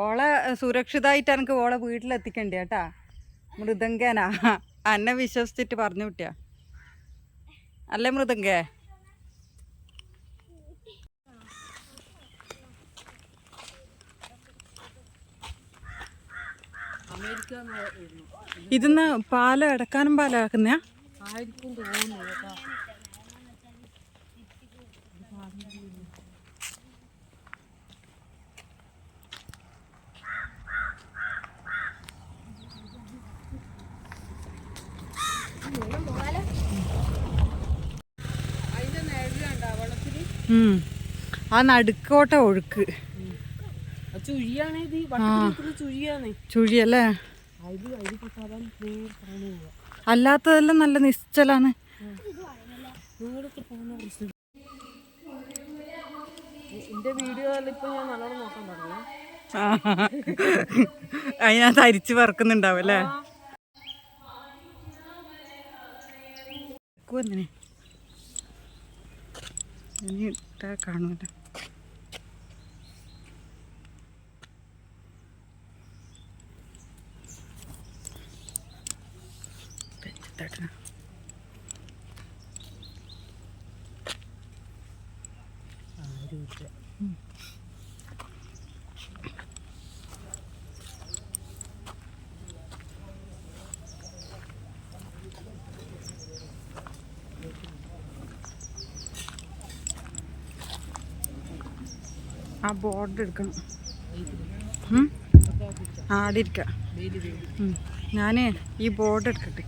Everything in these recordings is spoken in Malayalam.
ഓളെ സുരക്ഷിതമായിട്ട് എനിക്ക് ഓളെ വീട്ടിലെത്തിക്കണ്ടേ കേട്ടാ? മൃദംഗനാ. അന്നെ വിശ്വസിച്ചിട്ട് പറഞ്ഞു വിട്ടിയാ അല്ലേ മൃദംഗേ? ഇതിന്ന് പാൽ എടക്കാനും പാലാക്കുന്ന ആ നടുക്കോട്ട ഒഴുക്ക്. ചുഴിയല്ലേ? അല്ലാത്തതെല്ലാം നല്ല നിശ്ചലാണ്. നിങ്ങളൊക്കെ പോകുന്ന പ്രശ്നം. എന്റെ വീഡിയോ ഇപ്പൊ ഞാൻ നല്ലോണം നോക്കാൻ പറഞ്ഞു അതിനകത്ത് അരിച്ചു വറക്കുന്നുണ്ടാവും അല്ലേ? ഇനി ഇട്ടാ കാണൂല. വെച്ചിട്ടാക്കണം. ആ ബോർഡ് എടുക്കണം. ആടിരിക്ക. ഞാനേ ഈ ബോർഡ് എടുക്കട്ടെ.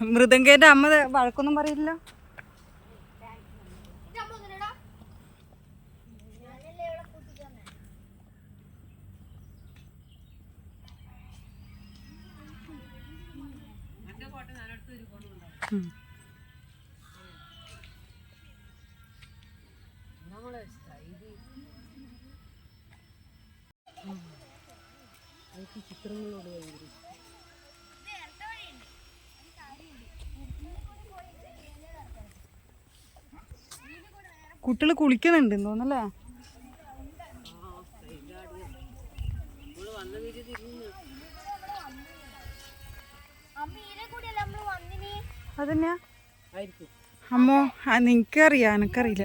മൃദംഗേന്റെ അമ്മ വഴക്കൊന്നും പറയില്ലല്ലോ? എനിക്ക് ചിത്രങ്ങളോട് ഭയങ്കര ഇഷ്ടം. കുട്ടികൾ കുളിക്കുന്നുണ്ട് തോന്നല്ലേ അമ്മ അതന്നെയാ അമ്മോ ആ അറിയാ എനക്കറിയില്ല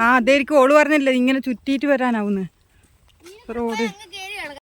ആ അതായിരിക്കും. ഓൾ പറഞ്ഞില്ലേ ഇങ്ങനെ ചുറ്റിയിട്ട് വരാനാവുന്ന്. റോഡ്.